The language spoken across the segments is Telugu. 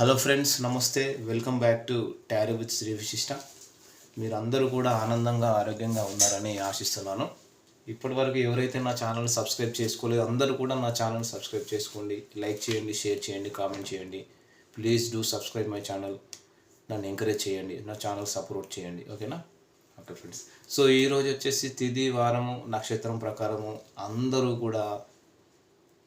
హలో ఫ్రెండ్స్ నమస్తే. Welcome back to tarot with Shri Vishishta. మీరు అందరూ కూడా ఆనందంగా ఆరోగ్యంగా ఉన్నారని ఆశిస్తున్నాను. ఇప్పటివరకు ఎవరైతే నా ఛానల్ సబ్స్క్రైబ్ చేసుకోలేదు అందరూ కూడా నా ఛానల్ సబ్స్క్రైబ్ చేసుకోండి. లైక్ చేయండి షేర్ చేయండి కామెంట్ చేయండి. Please do subscribe my channel. నన్ను ఎంకరేజ్ చేయండి నా ఛానల్ సపోర్ట్ చేయండి. ఓకేనా? Okay friends. సో ఈరోజు వచ్చేసి తిది వారము నక్షత్రం ప్రకారము అందరూ కూడా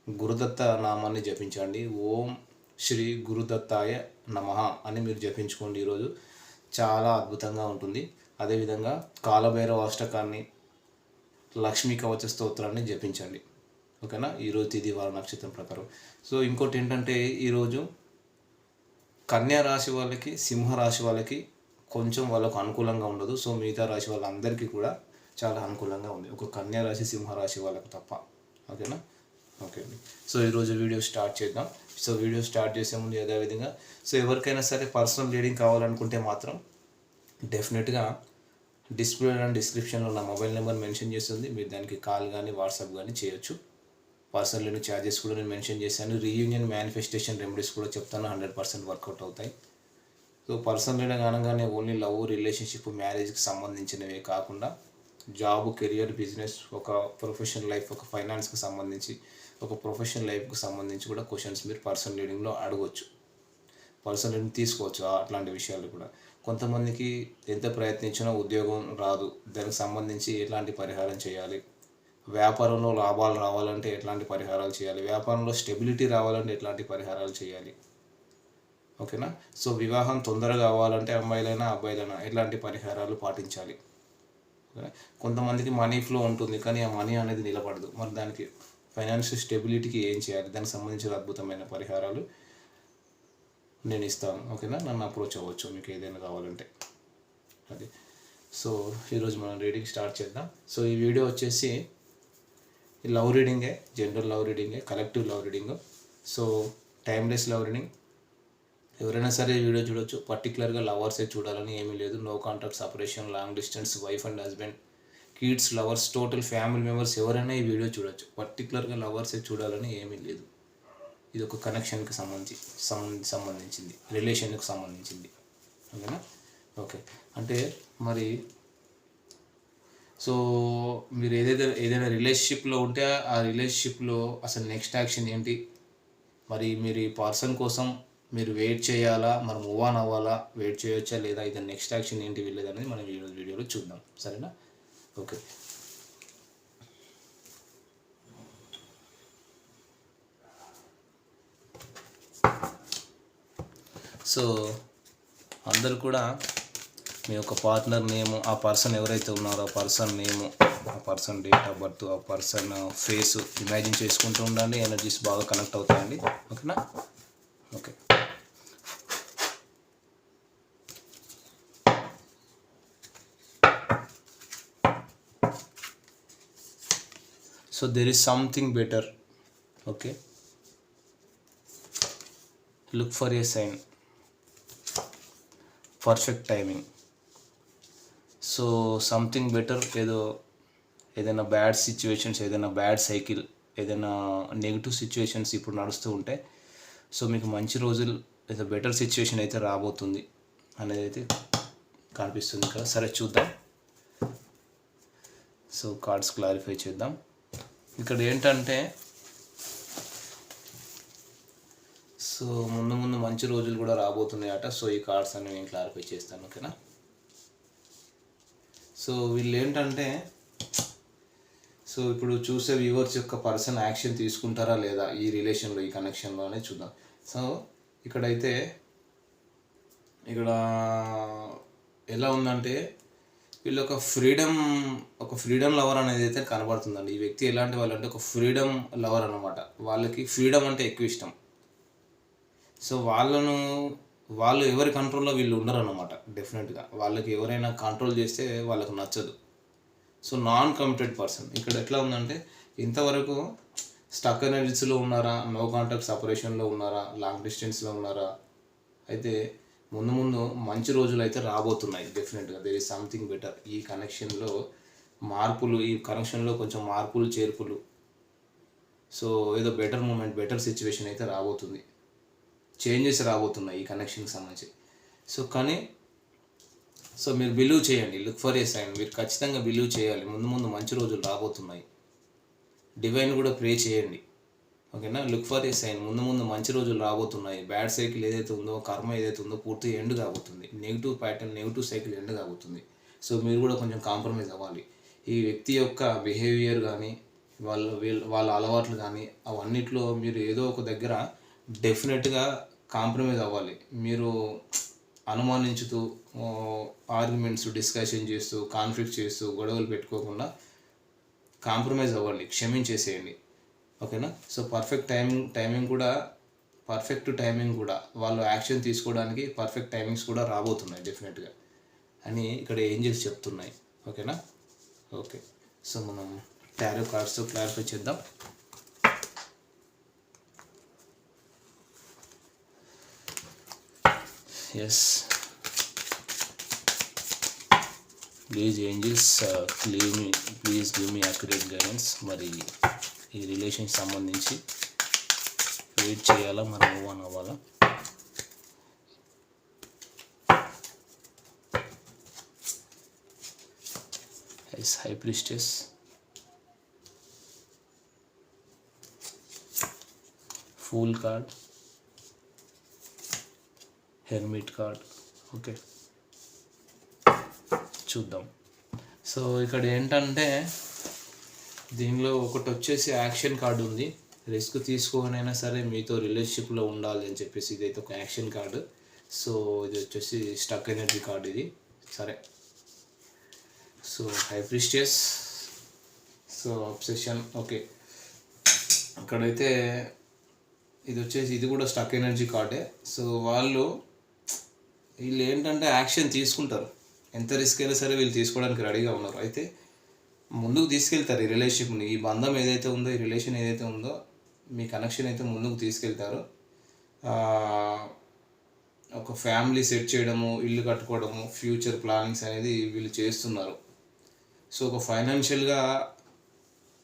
గురుదత్త నామాన్ని జపించండి. ఓం శ్రీ గురుదత్తాయ నమ అని మీరు జపించుకోండి ఈరోజు. చాలా అద్భుతంగా ఉంటుంది. అదేవిధంగా కాలభైరవ అష్టకాన్ని లక్ష్మీ కవచ స్తోత్రాన్ని జపించండి. ఓకేనా? ఈరోజు తిది వార నక్షత్రం ప్రకారం. సో ఇంకోటి ఏంటంటే ఈరోజు కన్యా రాశి వాళ్ళకి సింహ రాశి వాళ్ళకి కొంచెం వాళ్ళకు అనుకూలంగా ఉండదు. సో మిగతా రాశి వాళ్ళందరికీ కూడా చాలా అనుకూలంగా ఉంది. ఒక కన్యా రాశి సింహ రాశి వాళ్ళకు తప్ప. ఓకేనా? ఓకే అండి. సో ఈరోజు వీడియో స్టార్ట్ చేద్దాం. సో వీడియో స్టార్ట్ చేసే ముందు యథావిధంగా. సో ఎవరికైనా సరే పర్సనల్ రీడింగ్ కావాలనుకుంటే మాత్రం డెఫినెట్గా డిస్ప్లే అండ్ డిస్క్రిప్షన్లో నా మొబైల్ నెంబర్ మెన్షన్ చేస్తుంది. మీరు దానికి కాల్ కానీ వాట్సాప్ కానీ చేయొచ్చు. పర్సనల్ రీడింగ్ ఛార్జెస్ కూడా నేను మెన్షన్ చేశాను. రీయూనియన్ మేనిఫెస్టేషన్ రెమెడీస్ కూడా చెప్తాను. హండ్రెడ్ పర్సెంట్ వర్కౌట్ అవుతాయి. సో పర్సనల్ రీడింగ్ అనగానే ఓన్లీ లవ్ రిలేషన్షిప్ మ్యారేజ్కి సంబంధించినవే కాకుండా జాబ్ కెరియర్ బిజినెస్ ఒక ప్రొఫెషనల్ లైఫ్ ఒక ఫైనాన్స్కి సంబంధించి ఒక ప్రొఫెషనల్ లైఫ్కి సంబంధించి కూడా క్వశ్చన్స్ మీరు పర్సనల్ రీడింగ్లో అడగవచ్చు పర్సనల్ రీడింగ్ తీసుకోవచ్చు అట్లాంటి విషయాలు కూడా. కొంతమందికి ఎంత ప్రయత్నించినా ఉద్యోగం రాదు. దానికి సంబంధించి ఎలాంటి పరిహారం చేయాలి? వ్యాపారంలో లాభాలు రావాలంటే ఎట్లాంటి పరిహారాలు చేయాలి? వ్యాపారంలో స్టెబిలిటీ రావాలంటే ఎట్లాంటి పరిహారాలు చేయాలి? ఓకేనా సో వివాహం తొందరగా అవ్వాలంటే అమ్మాయిలైనా అబ్బాయిలైనా ఎట్లాంటి పరిహారాలు పాటించాలి? కొంతమందికి మనీ ఫ్లో ఉంటుంది కానీ ఆ మనీ అనేది నిలబడదు. మరి దానికి ఫైనాన్షియల్ స్టెబిలిటీకి ఏం చేయాలి? దానికి సంబంధించిన అద్భుతమైన పరిహారాలు నేను ఇస్తాను. ఓకేనా? నన్ను అప్రోచ్ అవ్వచ్చు మీకు ఏదైనా కావాలంటే. అది. సో ఈరోజు మనం రీడింగ్ స్టార్ట్ చేద్దాం. సో ఈ వీడియో వచ్చేసి లవ్ రీడింగే general love రీడింగే collective love reading. So timeless love reading. ఎవరైనా సరే వీడియో చూడొచ్చు. పర్టికులర్గా లవర్సే చూడాలని ఏమీ లేదు. No contact separation long distance wife and husband. Kids lovers total family members ఎవరైనా ఈ వీడియో చూడొచ్చు. పర్టికులర్గా లవర్సే చూడాలని ఏమీ లేదు. ఇది ఒక కనెక్షన్కి సంబంధించి సంబంధించి సంబంధించింది. రిలేషన్కి సంబంధించింది. ఓకేనా? ఓకే. అంటే మరి సో మీరు ఏదైతే ఏదైనా రిలేషన్షిప్లో ఉంటే ఆ రిలేషన్షిప్లో అసలు నెక్స్ట్ యాక్షన్ ఏంటి? మరి మీరు ఈ పర్సన్ కోసం మీరు వెయిట్ చేయాలా? మరి మూవ్ ఆన్ అవ్వాలా? వెయిట్ చేయొచ్చా? లేదా ఇది నెక్స్ట్ యాక్షన్ ఏంటి? వీళ్ళది అనేది మనం ఈరోజు వీడియోలో చూద్దాం. సరేనా? ఓకే. సో అందరు కూడా మీ యొక్క పార్ట్నర్ నేము ఆ పర్సన్ ఎవరైతే ఉన్నారో ఆ పర్సన్ నేము ఆ పర్సన్ డేట్ ఆఫ్ బర్త్ ఆ పర్సన్ ఫేస్ ఇమాజిన్ చేసుకుంటూ ఉండండి ఎనర్జీస్ బాగా కనెక్ట్ అవుతాయండి. ఓకేనా? Okay. So there is something better okay look for a sign perfect timing so something better ఏదో ఏదైనా బ్యాడ్ సిచ్యువేషన్స్ ఏదైనా బ్యాడ్ సైకిల్ ఏదైనా నెగిటివ్ సిచ్యువేషన్స్ ఇప్పుడు నడుస్తూ ఉంటే సో మీకు మంచి రోజులు ఏదో బెటర్ సిచ్యువేషన్ అయితే రాబోతుంది అనేది అయితే కనిపిస్తుంది కదా. సరే చూద్దాం. సో కార్డ్స్ క్లారిఫై చేద్దాం. ఇక్కడ ఏంటంటే సో ముందు ముందు మంచి రోజులు కూడా రాబోతున్నాయట. సో ఈ కార్డ్స్ అన్ని నేను క్లారిఫై చేస్తాను ఓకేనా? సో వీళ్ళు ఏంటంటే సో ఇప్పుడు చూసే వ్యూవర్స్ యొక్క పర్సన్ యాక్షన్ తీసుకుంటారా లేదా ఈ రిలేషన్లో ఈ కనెక్షన్లో అనేది చూద్దాం. సో ఇక్కడైతే ఇక్కడ ఎలా ఉందంటే వీళ్ళు ఒక ఫ్రీడమ్ ఒక ఫ్రీడమ్ లవర్ అనేది అయితే కనబడుతుందండి. ఈ వ్యక్తి ఎలాంటి వాళ్ళు అంటే ఒక ఫ్రీడమ్ లవర్ అనమాట వాళ్ళకి ఫ్రీడమ్ అంటే ఎక్కువ ఇష్టం. సో వాళ్ళను వాళ్ళు ఎవరి కంట్రోల్లో వీళ్ళు ఉండరు అనమాట డెఫినెట్గా. వాళ్ళకి ఎవరైనా కంట్రోల్ చేస్తే వాళ్ళకు నచ్చదు. So non committed person. ఇక్కడ ఎట్లా ఉందంటే ఇంతవరకు స్టక్ ఎనర్జీస్లో ఉన్నారా? నో కాంటాక్ట్ సపరేషన్లో ఉన్నారా? లాంగ్ డిస్టెన్స్లో ఉన్నారా? అయితే ముందు ముందు మంచి రోజులు అయితే రాబోతున్నాయి డెఫినెట్గా దేర్ ఇస్ సంథింగ్ బెటర్ ఈ కనెక్షన్లో మార్పులు ఈ కనెక్షన్లో కొంచెం మార్పులు చేర్పులు. సో ఏదో బెటర్ మూమెంట్ బెటర్ సిచ్యువేషన్ అయితే రాబోతుంది. చేంజెస్ రాబోతున్నాయి ఈ కనెక్షన్కి సంబంధించి. సో కానీ సో మీరు బిలీవ్ చేయండి. లుక్ ఫర్ ఏ సైన్ మీరు ఖచ్చితంగా బిలీవ్ చేయాలి. ముందు ముందు మంచి రోజులు రాబోతున్నాయి. డివైన్ కూడా ప్రే చేయండి. ఓకేనా? లుక్ ఫర్ ఏ సైన్ ముందు ముందు మంచి రోజులు రాబోతున్నాయి. బ్యాడ్ సైకిల్ ఏదైతే ఉందో కర్మ ఏదైతే ఉందో పూర్తి ఎండ్ కాబోతుంది. Negative pattern negative cycle end కాబోతుంది. సో మీరు కూడా కొంచెం కాంప్రమైజ్ అవ్వాలి. ఈ వ్యక్తి యొక్క బిహేవియర్ కానీ వాళ్ళ వీళ్ళ వాళ్ళ అలవాట్లు కానీ అవన్నిట్లో మీరు ఏదో ఒక దగ్గర డెఫినెట్గా కాంప్రమైజ్ అవ్వాలి. మీరు అనుమానించుతూ ఆర్గ్యుమెంట్స్ డిస్కషన్ చేస్తూ కాన్ఫ్లిక్ట్ చేస్తూ గొడవలు పెట్టుకోకుండా కాంప్రమైజ్ అవ్వండి. క్షమించేసేయండి. ఓకేనా? సో పర్ఫెక్ట్ టైమింగ్ టైమింగ్ కూడా పర్ఫెక్ట్ టైమింగ్ కూడా వాళ్ళు యాక్షన్ తీసుకోవడానికి పర్ఫెక్ట్ టైమింగ్స్ కూడా రాబోతున్నాయి డెఫినెట్గా అని ఇక్కడ ఏంజల్స్ చెప్తున్నాయి. ఓకేనా? ఓకే. సో మనం టారో కార్డ్స్తో క్లారిఫై చేద్దాం. Yes please angels cleave me please give me accurate guidance మరి ఈ రిలేషన్ సంబంధించి వెయిట్ చేయాలా? మరి మూవ్ ఆన్ అవ్వాలా? Yes high priestess fool card hermit card okay చూద్దాం. సో ఇక్కడ ఏంటంటే దీనిలో ఒకటి వచ్చేసి యాక్షన్ కార్డు ఉంది. రిస్క్ తీసుకోనైనా సరే మీతో రిలేషన్షిప్లో ఉండాలి అని చెప్పేసి ఇదైతే ఒక యాక్షన్ కార్డు. సో ఇది వచ్చేసి స్టక్ ఎనర్జీ కార్డు ఇది. సరే. So high priestess so obsession. Okay. అక్కడైతే ఇది వచ్చేసి ఇది కూడా స్టక్ ఎనర్జీ కార్డే. సో వాళ్ళు వీళ్ళు ఏంటంటే యాక్షన్ తీసుకుంటారు. ఎంత రిస్క్ అయినా సరే వీళ్ళు తీసుకోవడానికి రెడీగా ఉన్నారు. అయితే ముందుకు తీసుకెళ్తారు ఈ రిలేషన్షిప్ని ఈ బంధం ఏదైతే ఉందో ఈ రిలేషన్ ఏదైతే ఉందో మీ కనెక్షన్ అయితే ముందుకు తీసుకెళ్తారు. ఒక ఫ్యామిలీ సెట్ చేయడము ఇల్లు కట్టుకోవడము ఫ్యూచర్ ప్లానింగ్స్ అనేది వీళ్ళు చేస్తున్నారు. సో ఒక ఫైనాన్షియల్గా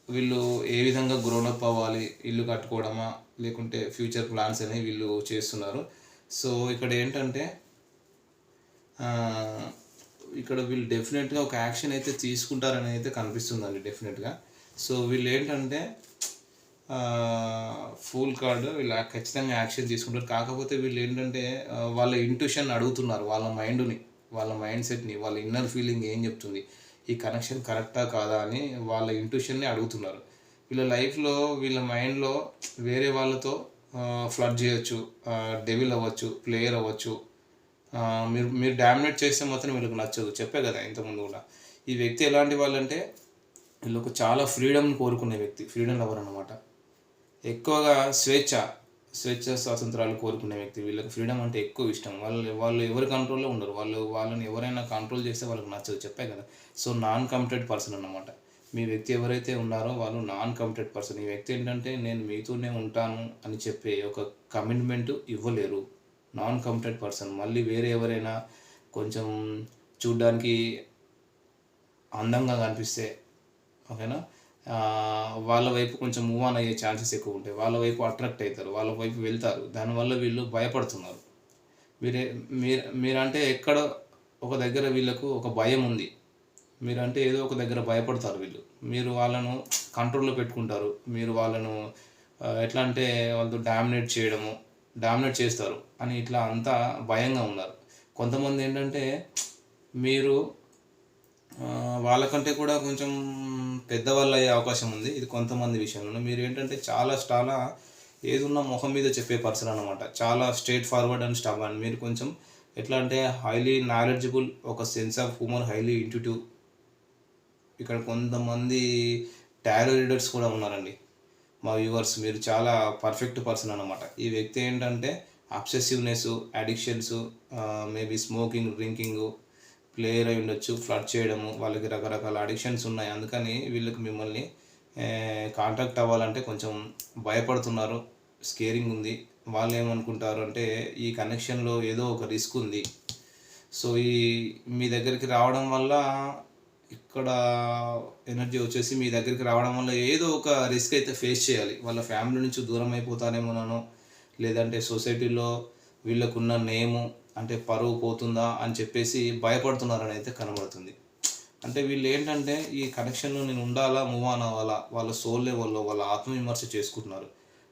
వీళ్ళు ఏ విధంగా గ్రోనప్ అవ్వాలి ఇల్లు కట్టుకోవడమా లేకుంటే ఫ్యూచర్ ప్లాన్స్ అనేవి వీళ్ళు చేస్తున్నారు. సో ఇక్కడ ఏంటంటే ఇక్కడ వీళ్ళు డెఫినెట్గా ఒక యాక్షన్ అయితే తీసుకుంటారని అయితే కనిపిస్తుందండి డెఫినెట్గా సో వీళ్ళు ఏంటంటే ఫుల్ కార్డు వీళ్ళు ఖచ్చితంగా యాక్షన్ తీసుకుంటారు. కాకపోతే వీళ్ళు ఏంటంటే వాళ్ళ ఇంట్యూషన్ అడుగుతున్నారు వాళ్ళ మైండ్ని వాళ్ళ మైండ్ సెట్ని వాళ్ళ ఇన్నర్ ఫీలింగ్ ఏం చెప్తుంది ఈ కనెక్షన్ కరెక్టా కాదా అని వాళ్ళ ఇంట్యూషన్ని అడుగుతున్నారు. వీళ్ళ లైఫ్లో వీళ్ళ మైండ్లో వేరే వాళ్ళతో ఫ్లడ్ చేయొచ్చు డెవిల్ అవ్వచ్చు ప్లేయర్ అవ్వచ్చు మీరు మీరు డామినేట్ చేస్తే మాత్రం వీళ్ళకి నచ్చదు. చెప్పే కదా ఇంతకుముందు కూడా. ఈ వ్యక్తి ఎలాంటి వాళ్ళంటే వీళ్ళకు చాలా ఫ్రీడమ్ని కోరుకునే వ్యక్తి ఫ్రీడమ్ లవర్ అనమాట ఎక్కువగా స్వేచ్ఛ స్వేచ్ఛ స్వాతంత్రాలు కోరుకునే వ్యక్తి వీళ్ళకి ఫ్రీడమ్ అంటే ఎక్కువ ఇష్టం. వాళ్ళు వాళ్ళు ఎవరి కంట్రోల్లో ఉండరు. వాళ్ళు వాళ్ళని ఎవరైనా కంట్రోల్ చేస్తే వాళ్ళకి నచ్చదు. చెప్పే కదా. సో నాన్ కమిటెడ్ పర్సన్ అన్నమాట. మీ వ్యక్తి ఎవరైతే ఉన్నారో వాళ్ళు నాన్ కమిటెడ్ పర్సన్ ఈ వ్యక్తి ఏంటంటే నేను మీతోనే ఉంటాను అని చెప్పే ఒక కమిట్మెంట్ ఇవ్వలేరు. నాన్ కంప్లీట్ పర్సన్ మళ్ళీ వేరే ఎవరైనా కొంచెం చూడ్డానికి అందంగా కనిపిస్తే ఓకేనా? వాళ్ళ వైపు కొంచెం మూవ్ ఆన్ అయ్యే ఛాన్సెస్ ఎక్కువ ఉంటాయి. వాళ్ళ వైపు అట్రాక్ట్ అవుతారు వాళ్ళ వైపు వెళ్తారు. దానివల్ల వీళ్ళు భయపడుతున్నారు. మీరే మీరు మీరంటే ఎక్కడ ఒక దగ్గర వీళ్ళకు ఒక భయం ఉంది. మీరంటే ఏదో ఒక దగ్గర భయపడతారు వీళ్ళు. మీరు వాళ్ళను కంట్రోల్లో పెట్టుకుంటారు. మీరు వాళ్ళను ఎట్లా అంటే వాళ్ళతో డామినేట్ చేయడము డామినేట్ చేస్తారు అని ఇట్లా అంతా భయంగా ఉన్నారు. కొంతమంది ఏంటంటే మీరు వాళ్ళకంటే కూడా కొంచెం పెద్దవాళ్ళు అయ్యే అవకాశం ఉంది. ఇది కొంతమంది విషయంలో మీరు ఏంటంటే చాలా చాలా ఏదున్న మొహం మీద చెప్పే పర్సన్ అనమాట చాలా straightforward and stub and మీరు కొంచెం ఎట్లా అంటే హైలీ నాలెడ్జబుల్ ఒక sense of humour highly intuitive. ఇక్కడ కొంతమంది టారో రీడర్స్ కూడా ఉన్నారండి. మా వ్యూవర్స్ మీరు చాలా పర్ఫెక్ట్ పర్సన్ అనమాట ఈ వ్యక్తి ఏంటంటే obsessiveness addictions maybe smoking drinking player అయి ఉండొచ్చు ఫ్లడ్ చేయడము వాళ్ళకి రకరకాల అడిక్షన్స్ ఉన్నాయి. అందుకని వీళ్ళకి మిమ్మల్ని కాంటాక్ట్ అవ్వాలంటే కొంచెం భయపడుతున్నారు స్కేరింగ్ ఉంది. వాళ్ళు ఏమనుకుంటారు అంటే ఈ కనెక్షన్లో ఏదో ఒక రిస్క్ ఉంది. సో ఈ మీ దగ్గరికి రావడం వల్ల ఇక్కడ ఎనర్జీ వచ్చేసి మీ దగ్గరికి రావడం వల్ల ఏదో ఒక రిస్క్ అయితే ఫేస్ చేయాలి. వాళ్ళ ఫ్యామిలీ నుంచి దూరం అయిపోతానేమోనో లేదంటే సొసైటీలో వీళ్ళకున్న నేము అంటే పరువు పోతుందా అని చెప్పేసి భయపడుతున్నారని అయితే కనబడుతుంది. అంటే వీళ్ళు ఏంటంటే ఈ కనెక్షన్లో నేను ఉండాలా మూవ్ ఆన్ అవ్వాలా వాళ్ళ సోల్ లెవెల్లో వాళ్ళ ఆత్మవిమర్శ చేసుకుంటున్నారు.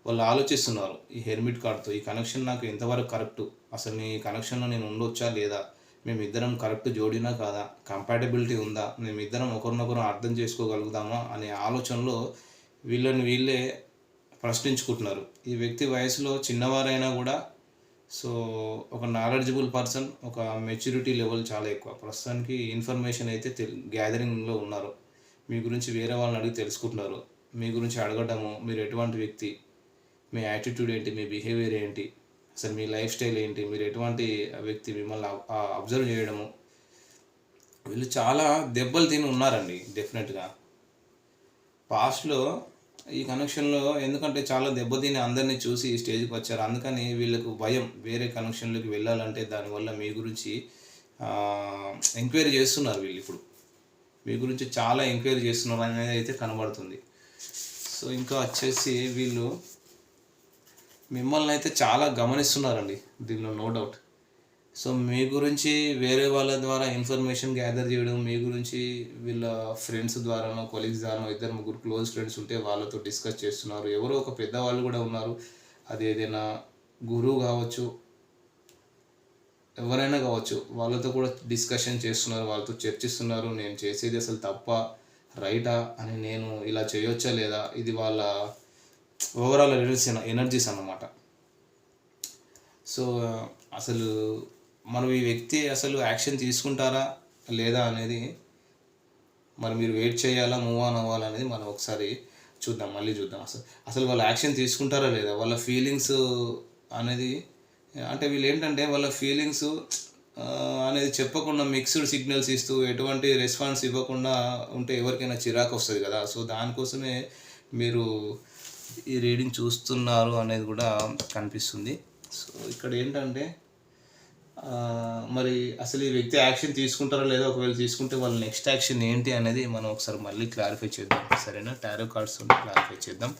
వాళ్ళు ఆలోచిస్తున్నారు ఈ హెర్మిట్ కార్డ్తో ఈ కనెక్షన్ నాకు ఎంతవరకు కరెక్ట్ అసలు నీ కనెక్షన్లో నేను ఉండొచ్చా లేదా? మేమిద్దరం కరెక్ట్ జోడినా కాదా? కంపాటబిలిటీ ఉందా? మేమిద్దరం ఒకరినొకరు అర్థం చేసుకోగలుగుతామా అనే ఆలోచనలో వీళ్ళని వీళ్ళే ప్రశ్నించుకుంటున్నారు. ఈ వ్యక్తి వయసులో చిన్నవారైనా కూడా సో ఒక నాలెడ్జబుల్ పర్సన్ ఒక మెచ్యూరిటీ లెవెల్ చాలా ఎక్కువ. ప్రస్తుతానికి ఇన్ఫర్మేషన్ అయితే తె గ్యాదరింగ్లో ఉన్నారు. మీ గురించి వేరే వాళ్ళని అడిగి తెలుసుకుంటున్నారు. మీ గురించి అడగడము మీరు ఎటువంటి వ్యక్తి మీ యాటిట్యూడ్ ఏంటి మీ బిహేవియర్ ఏంటి అసలు మీ లైఫ్ స్టైల్ ఏంటి? మీరు ఎటువంటి వ్యక్తి మిమ్మల్ని అబ్జర్వ్ చేయడము? వీళ్ళు చాలా దెబ్బలు తిని ఉన్నారండి డెఫినెట్గా. పాస్ట్లో ఈ కనెక్షన్లో ఎందుకంటే చాలా దెబ్బతిని అందరినీ చూసి ఈ స్టేజ్కి వచ్చారు. అందుకని వీళ్ళకు భయం వేరే కనెక్షన్లోకి వెళ్ళాలంటే దానివల్ల మీ గురించి ఎంక్వైరీ చేస్తున్నారు వీళ్ళు ఇప్పుడు. మీ గురించి చాలా ఎంక్వైరీ చేస్తున్నారు అనేది అయితే కనబడుతుంది. సో ఇంకా వచ్చేసి వీళ్ళు మిమ్మల్ని అయితే చాలా గమనిస్తున్నారండి దీనిలో నో డౌట్ సో మీ గురించి వేరే వాళ్ళ ద్వారా ఇన్ఫర్మేషన్ గ్యాదర్ చేయడం మీ గురించి వీళ్ళ ఫ్రెండ్స్ ద్వారానో కొలీగ్స్ ద్వారానో ఇద్దరు ముగ్గురు క్లోజ్ ఫ్రెండ్స్ ఉంటే వాళ్ళతో డిస్కస్ చేస్తున్నారు. ఎవరో ఒక పెద్దవాళ్ళు కూడా ఉన్నారు. అది ఏదైనా గురువు కావచ్చు ఎవరైనా కావచ్చు వాళ్ళతో కూడా డిస్కషన్ చేస్తున్నారు వాళ్ళతో చర్చిస్తున్నారు. నేను చేసేది అసలు తప్ప రైటా అని నేను ఇలా చేయొచ్చా లేదా? ఇది వాళ్ళ ఓవరాల్ ఎనర్జీస్ ఎనర్జీస్ అన్నమాట. సో అసలు మనం ఈ వ్యక్తి అసలు యాక్షన్ తీసుకుంటారా లేదా అనేది మరి మీరు వెయిట్ చేయాలా మూవ్ ఆన్ అవ్వాలా అనేది మనం ఒకసారి చూద్దాం మళ్ళీ చూద్దాం. అసలు అసలు వాళ్ళు యాక్షన్ తీసుకుంటారా లేదా? వాళ్ళ ఫీలింగ్స్ అనేది అంటే వీళ్ళు ఏంటంటే వాళ్ళ ఫీలింగ్స్ అనేది చెప్పకుండా మిక్స్డ్ సిగ్నల్స్ ఇస్తూ ఎటువంటి రెస్పాన్స్ ఇవ్వకుండా ఉంటే ఎవరికైనా చిరాకు వస్తుంది కదా. సో దానికోసమే మీరు ఈ రీడింగ్ చూస్తున్నారు అనేది కూడా కనిపిస్తుంది. సో ఇక్కడ ఏంటంటే మరి అసలు ఈ వ్యక్తి యాక్షన్ తీసుకుంటారా లేదా ఒకవేళ తీసుకుంటే వాళ్ళ నెక్స్ట్ యాక్షన్ ఏంటి అనేది మనం ఒకసారి మళ్ళీ క్లారిఫై చేద్దాం. సరేనా? టారో కార్డ్స్ ఉంటే క్లారిఫై చేద్దాం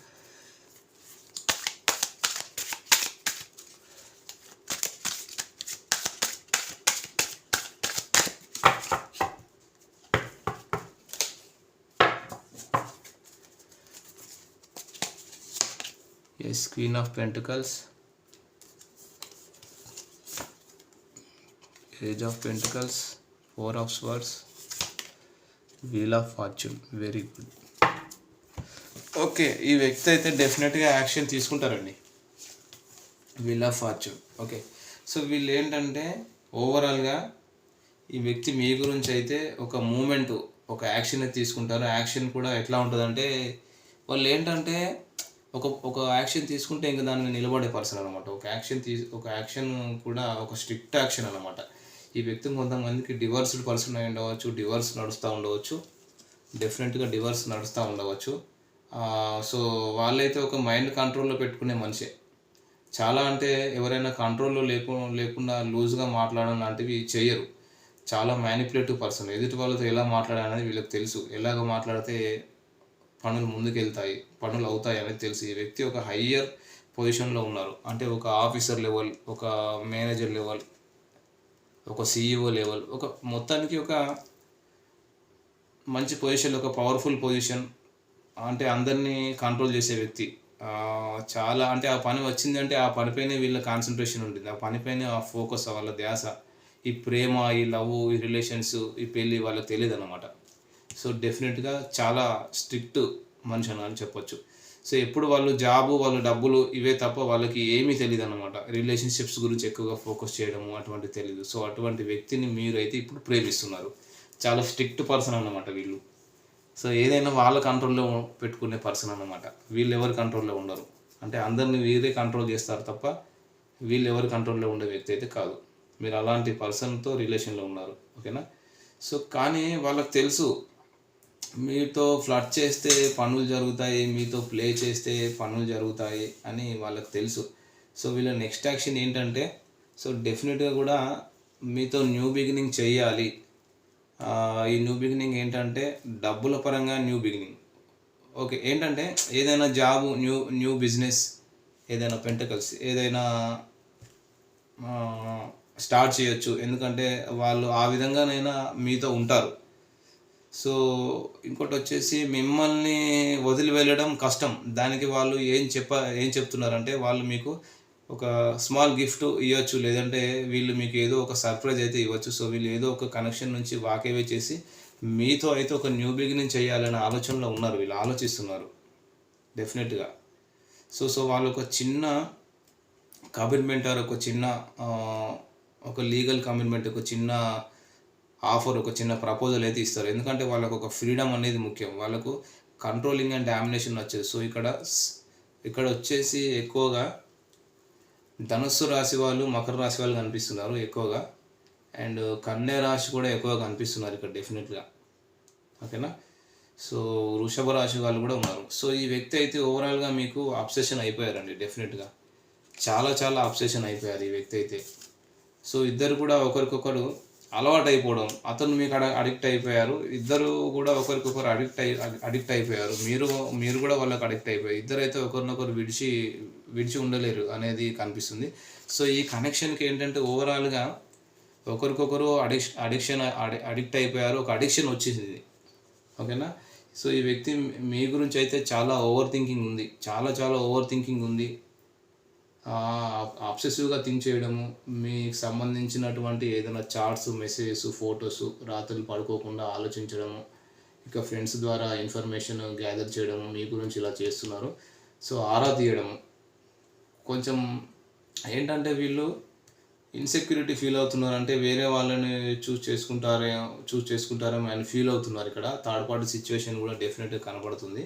yes queen of pentacles. Ace of pentacles four of swords wheel of fortune. Very good. Okay ఈ వ్యక్తి అయితే డెఫినెట్గా యాక్షన్ తీసుకుంటారండి. Wheel of fortune. Okay so వీళ్ళు ఏంటంటే ఓవరాల్గా ఈ వ్యక్తి మీ గురించి అయితే ఒక మూమెంట్ ఒక యాక్షన్ తీసుకుంటారు. యాక్షన్ కూడా ఎట్లా ఉంటుందంటే వాళ్ళు ఏంటంటే ఒక ఒక యాక్షన్ తీసుకుంటే ఇంకా దాన్ని నిలబడే పర్సన్ అనమాట ఒక యాక్షన్ తీసు ఒక యాక్షన్ కూడా ఒక స్ట్రిక్ట్ యాక్షన్ అనమాట ఈ వ్యక్తి కొంతమందికి డివర్స్డ్ పర్సన్ అయి ఉండవచ్చు డివర్స్ నడుస్తూ ఉండవచ్చు డెఫినెట్గా డివర్స్ నడుస్తూ ఉండవచ్చు. సో వాళ్ళైతే ఒక మైండ్ కంట్రోల్లో పెట్టుకునే మనిషే. చాలా అంటే ఎవరైనా కంట్రోల్లో లేకు లేకుండా లూజ్గా మాట్లాడడం లాంటివి చేయరు. చాలా మ్యానిపులేటివ్ పర్సన్ ఎదుటి వాళ్ళతో ఎలా మాట్లాడాలనేది వీళ్ళకి తెలుసు. ఎలాగ మాట్లాడితే పనులు ముందుకెళ్తాయి పనులు అవుతాయి అనేది తెలిసి ఈ వ్యక్తి ఒక హయ్యర్ పొజిషన్లో ఉన్నారు. అంటే ఒక ఆఫీసర్ లెవెల్ ఒక మేనేజర్ లెవెల్ ఒక సీఈఓ లెవెల్ ఒక మొత్తానికి ఒక మంచి పొజిషన్ ఒక పవర్ఫుల్ పొజిషన్ అంటే అందరినీ కంట్రోల్ చేసే వ్యక్తి. చాలా అంటే ఆ పని వచ్చిందంటే ఆ పనిపైనే వీళ్ళ కాన్సన్ట్రేషన్ ఉంటుంది. ఆ పనిపైనే ఆ ఫోకస్ వాళ్ళ ధ్యాస ఈ ప్రేమ ఈ లవ్ ఈ రిలేషన్స్ ఈ పెళ్ళి వాళ్ళకి తెలియదు అనమాట సో డెఫినెట్గా చాలా స్ట్రిక్ట్ మనిషి అని చెప్పొచ్చు. సో ఎప్పుడు వాళ్ళు జాబు వాళ్ళు డబ్బులు ఇవే తప్ప వాళ్ళకి ఏమీ తెలియదు అనమాట రిలేషన్షిప్స్ గురించి ఎక్కువగా ఫోకస్ చేయడము అటువంటి తెలియదు సో అటువంటి వ్యక్తిని మీరైతే ఇప్పుడు ప్రేమిస్తున్నారు. చాలా స్ట్రిక్ట్ పర్సన్ అన్నమాట వీళ్ళు. సో ఏదైనా వాళ్ళ కంట్రోల్లో పెట్టుకునే పర్సన్ అనమాట వీళ్ళు ఎవరి కంట్రోల్లో ఉండరు. అంటే అందరిని వీరే కంట్రోల్ చేస్తారు తప్ప వీళ్ళు ఎవరి కంట్రోల్లో ఉండే వ్యక్తి అయితే కాదు. మీరు అలాంటి పర్సన్తో రిలేషన్లో ఉన్నారు. ఓకేనా సో కానీ వాళ్ళకి తెలుసు మీతో ఫ్లడ్ చేస్తే పనులు జరుగుతాయి మీతో ప్లే చేస్తే పనులు జరుగుతాయి అని వాళ్ళకి తెలుసు. సో వీళ్ళ నెక్స్ట్ యాక్షన్ ఏంటంటే సో డెఫినెట్గా కూడా మీతో న్యూ బిగినింగ్ చేయాలి. ఈ న్యూ బిగినింగ్ ఏంటంటే డబ్బుల పరంగా న్యూ బిగినింగ్ ఓకే ఏంటంటే ఏదైనా జాబ్ న్యూ న్యూ బిజినెస్ ఏదైనా పెంటకల్స్ ఏదైనా స్టార్ట్ చేయొచ్చు. ఎందుకంటే వాళ్ళు ఆ విధంగానైనా మీతో ఉంటారు. సో ఇంకోటి వచ్చేసి మిమ్మల్ని వదిలి వెళ్ళడం కష్టం. దానికి వాళ్ళు ఏం చెప్ప ఏం చెప్తున్నారంటే వాళ్ళు మీకు ఒక స్మాల్ గిఫ్ట్ ఇవ్వచ్చు లేదంటే వీళ్ళు మీకు ఏదో ఒక సర్ప్రైజ్ అయితే ఇవ్వచ్చు. సో వీళ్ళు ఏదో ఒక కనెక్షన్ నుంచి వాకేవే చేసి మీతో అయితే ఒక న్యూ బిగినింగ్ చేయాలనే ఆలోచనలో ఉన్నారు. వీళ్ళు ఆలోచిస్తున్నారు. డెఫినెట్గా. సో సో వాళ్ళు ఒక చిన్న కమిట్మెంట్ ఒక చిన్న ఒక లీగల్ కమిట్మెంట్ ఒక చిన్న ఆఫర్ ఒక చిన్న ప్రపోజల్ అయితే ఇస్తారు. ఎందుకంటే వాళ్ళకు ఒక ఫ్రీడమ్ అనేది ముఖ్యం. వాళ్ళకు కంట్రోలింగ్ అండ్ డామినేషన్ వచ్చేది సో ఇక్కడ ఇక్కడ వచ్చేసి ఎక్కువగా ధనుస్సు రాశి వాళ్ళు మకర రాశి వాళ్ళు కనిపిస్తున్నారు ఎక్కువగా. అండ్ కన్యా రాశి కూడా ఎక్కువగా కనిపిస్తున్నారు ఇక్కడ డెఫినెట్గా ఓకేనా? సో వృషభ రాశి వాళ్ళు కూడా ఉన్నారు. సో ఈ వ్యక్తి అయితే ఓవరాల్గా మీకు అబ్సెషన్ అయిపోయారండి డెఫినెట్గా చాలా చాలా అబ్సెషన్ అయిపోయారు ఈ వ్యక్తి అయితే. సో ఇద్దరు కూడా ఒకరికొకరు అలవాటు అయిపోవడం అతను మీకు అడ అడిక్ట్ అయిపోయారు. ఇద్దరు కూడా ఒకరికొకరు అడిక్ట్ అయి అడిక్ట్ అయిపోయారు. మీరు మీరు కూడా వాళ్ళకి అడిక్ట్ అయిపోయారు. ఇద్దరైతే ఒకరినొకరు విడిచి విడిచి ఉండలేరు అనేది కనిపిస్తుంది. సో ఈ కనెక్షన్కి ఏంటంటే ఓవరాల్గా ఒకరికొకరు అడిక్షన్ అడిక్షన్ అడిక్ట్ అయిపోయారు. ఒక అడిక్షన్ వచ్చేసింది ఓకేనా? సో ఈ వ్యక్తి మీ గురించి అయితే చాలా ఓవర్ థింకింగ్ ఉంది. చాలా చాలా ఓవర్ థింకింగ్ ఉంది. అబ్సెసివ్గా థింక్ చేయడము మీకు సంబంధించినటువంటి ఏదైనా చార్ట్స్ మెసేజెస్ ఫొటోస్ రాత్రులు పడుకోకుండా ఆలోచించడము ఇక ఫ్రెండ్స్ ద్వారా ఇన్ఫర్మేషన్ గ్యాదర్ చేయడము మీ గురించి ఇలా చేస్తున్నారు. సో ఆరా తీయడము. కొంచెం ఏంటంటే వీళ్ళు ఇన్సెక్యూరిటీ ఫీల్ అవుతున్నారు అంటే వేరే వాళ్ళని చూస్ చేసుకుంటారే చూస్ చేసుకుంటారేమో అని ఫీల్ అవుతున్నారు ఇక్కడ. థర్డ్ పార్టీ సిచ్యువేషన్ కూడా డెఫినెట్గా కనబడుతుంది.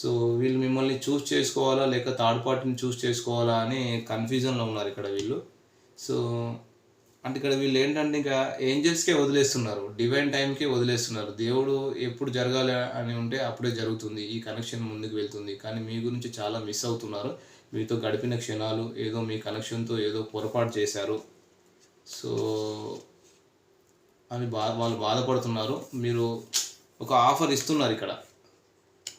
సో వీళ్ళు మిమ్మల్ని చూస్ చేసుకోవాలా లేక థర్డ్ పార్టీని చూస్ చేసుకోవాలా అని కన్ఫ్యూజన్లో ఉన్నారు ఇక్కడ వీళ్ళు. సో అంటే ఇక్కడ వీళ్ళు ఏంటంటే ఇంకా ఏంజల్స్కే వదిలేస్తున్నారు డివైన్ టైంకే వదిలేస్తున్నారు. దేవుడు ఎప్పుడు జరగాలి అని ఉంటే అప్పుడే జరుగుతుంది ఈ కనెక్షన్ ముందుకు వెళ్తుంది. కానీ మీ గురించి చాలా మిస్ అవుతున్నారు. మీతో గడిపిన క్షణాలు ఏదో మీ కనెక్షన్తో ఏదో పొరపాటు చేశారు. సో అని బా వాళ్ళు బాధపడుతున్నారు. మీరు ఒక ఆఫర్ ఇస్తున్నారు ఇక్కడ.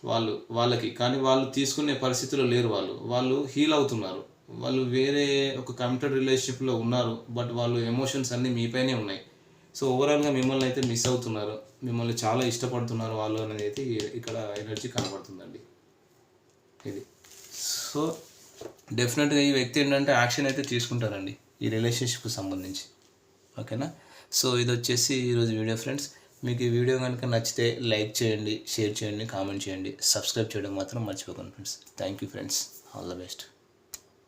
వాళ్ళు వాళ్ళకి. కానీ వాళ్ళు తీసుకునే పరిస్థితిలో లేరు వాళ్ళు. వాళ్ళు హీల్ అవుతున్నారు. వాళ్ళు వేరే ఒక కమిటెడ్ రిలేషన్షిప్లో ఉన్నారు బట్ వాళ్ళు ఎమోషన్స్ అన్నీ మీపైనే ఉన్నాయి. సో ఓవరాల్గా మిమ్మల్ని అయితే మిస్ అవుతున్నారు. మిమ్మల్ని చాలా ఇష్టపడుతున్నారు వాళ్ళు అనేది అయితే ఇక్కడ ఎనర్జీ కనబడుతుందండి. ఇది. సో డెఫినెట్గా ఈ వ్యక్తి ఏంటంటే యాక్షన్ అయితే తీసుకుంటారండి ఈ రిలేషన్షిప్కి సంబంధించి. ఓకేనా సో ఇది వచ్చేసి ఈరోజు వీడియో ఫ్రెండ్స్ మీకు ఈ వీడియో కనుక నచ్చితే లైక్ చేయండి షేర్ చేయండి కామెంట్ చేయండి. సబ్స్క్రైబ్ చేయడం మాత్రం మర్చిపోకండి friends. Thank you friends all the best